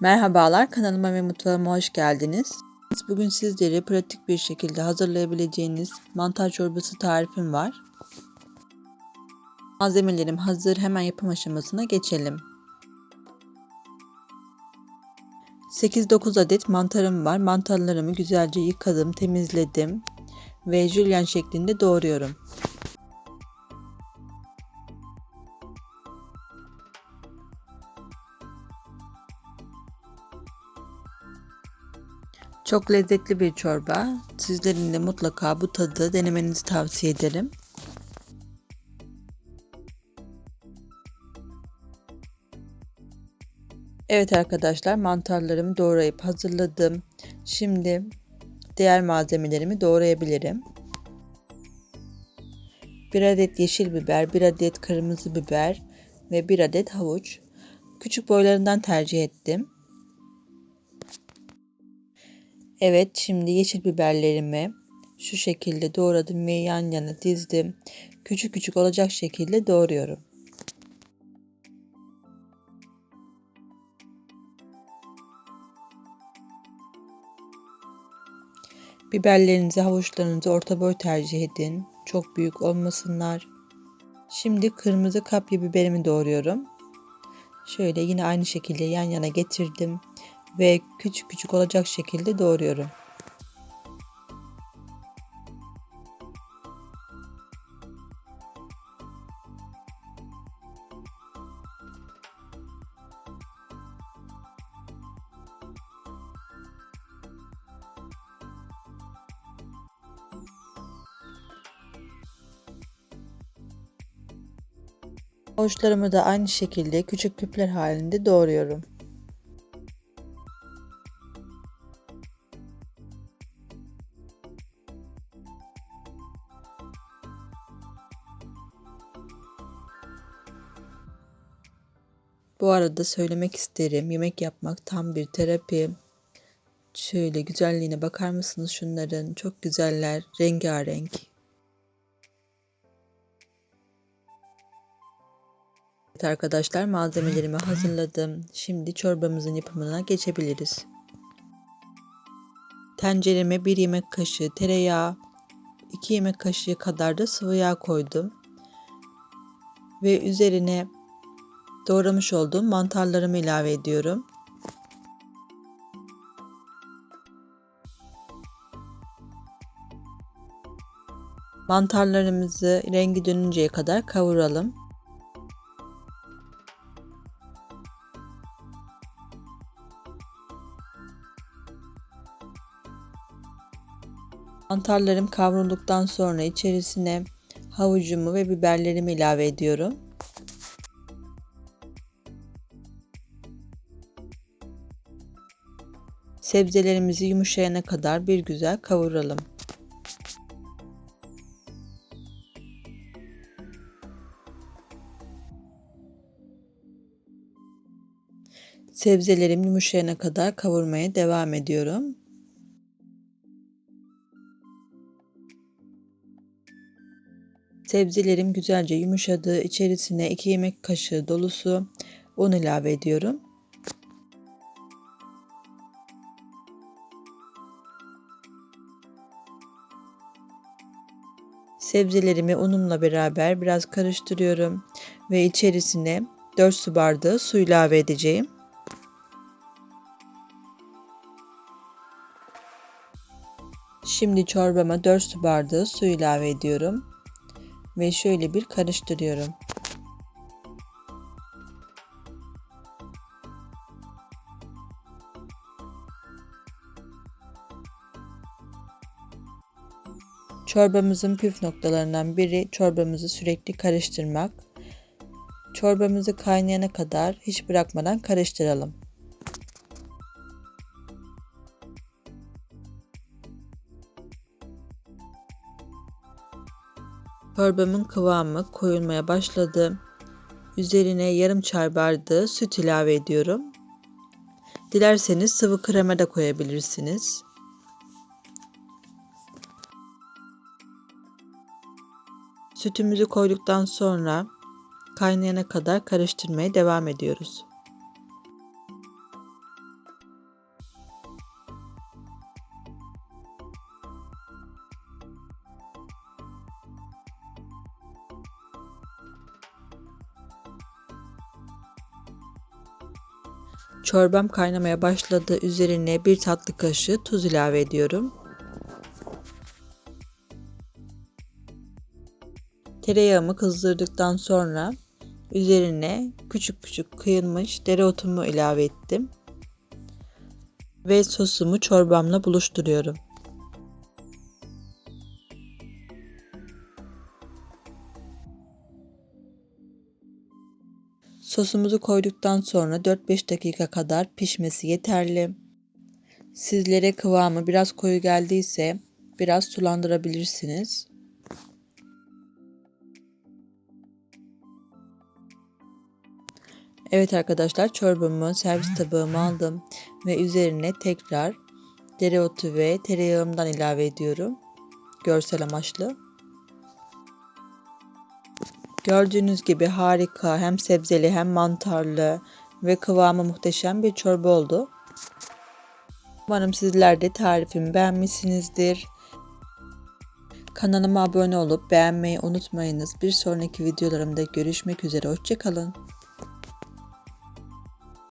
Merhabalar kanalıma ve mutfağıma hoş geldiniz. Bugün sizlere pratik bir şekilde hazırlayabileceğiniz mantar çorbası tarifim var. Malzemelerim hazır. Hemen yapım aşamasına geçelim. 8-9 adet mantarım var. Mantarlarımı güzelce yıkadım, temizledim ve jülyen şeklinde doğruyorum. Çok lezzetli bir çorba. Sizlerin de mutlaka bu tadı denemenizi tavsiye ederim. Evet arkadaşlar mantarlarımı doğrayıp hazırladım. Şimdi diğer malzemelerimi doğrayabilirim. 1 adet yeşil biber, 1 adet kırmızı biber ve 1 adet havuç. Küçük boylarından tercih ettim. Evet şimdi yeşil biberlerimi şu şekilde doğradım ve yan yana dizdim. Küçük küçük olacak şekilde doğruyorum. Biberlerinizi, havuçlarınızı orta boy tercih edin. Çok büyük olmasınlar. Şimdi kırmızı kapya biberimi doğruyorum. Şöyle yine aynı şekilde yan yana getirdim ve küçük küçük olacak şekilde doğruyorum. Havuçlarımı da aynı şekilde küçük küpler halinde doğruyorum. Bu arada söylemek isterim. Yemek yapmak tam bir terapi. Şöyle güzelliğine bakar mısınız şunların? Çok güzeller, rengarenk. Evet arkadaşlar malzemelerimi hazırladım. Şimdi çorbamızın yapımına geçebiliriz. Tencereme 1 yemek kaşığı tereyağı, 2 yemek kaşığı kadar da sıvı yağ koydum. Ve üzerine doğramış olduğum mantarlarımı ilave ediyorum. Mantarlarımızı rengi dönünceye kadar kavuralım. Mantarlarım kavrulduktan sonra içerisine havucumu ve biberlerimi ilave ediyorum. Sebzelerimizi yumuşayana kadar bir güzel kavuralım. Sebzelerim yumuşayana kadar kavurmaya devam ediyorum. Sebzelerim güzelce yumuşadı. İçerisine 2 yemek kaşığı dolusu un ilave ediyorum. Sebzelerimi unumla beraber biraz karıştırıyorum ve içerisine 4 su bardağı su ilave edeceğim. Şimdi çorbama 4 su bardağı su ilave ediyorum ve şöyle bir karıştırıyorum. Çorbamızın püf noktalarından biri çorbamızı sürekli karıştırmak. Çorbamızı kaynayana kadar hiç bırakmadan karıştıralım. Çorbamın kıvamı koyulmaya başladı. Üzerine yarım çay bardağı süt ilave ediyorum. Dilerseniz sıvı krema da koyabilirsiniz. Sütümüzü koyduktan sonra kaynayana kadar karıştırmaya devam ediyoruz. Çorbam kaynamaya başladı. Üzerine bir tatlı kaşığı tuz ilave ediyorum. Tereyağımı kızdırdıktan sonra üzerine küçük küçük kıyılmış dereotumu ilave ettim. Ve sosumu çorbamla buluşturuyorum. Sosumuzu koyduktan sonra 4-5 dakika kadar pişmesi yeterli. Sizlere kıvamı biraz koyu geldiyse biraz sulandırabilirsiniz. Evet arkadaşlar çorbamı servis tabağıma aldım ve üzerine tekrar dereotu ve tereyağımdan ilave ediyorum. Görsel amaçlı. Gördüğünüz gibi harika hem sebzeli hem mantarlı ve kıvamı muhteşem bir çorba oldu. Umarım sizler de tarifimi beğenmişsinizdir. Kanalıma abone olup beğenmeyi unutmayınız. Bir sonraki videolarımda görüşmek üzere. Hoşçakalın.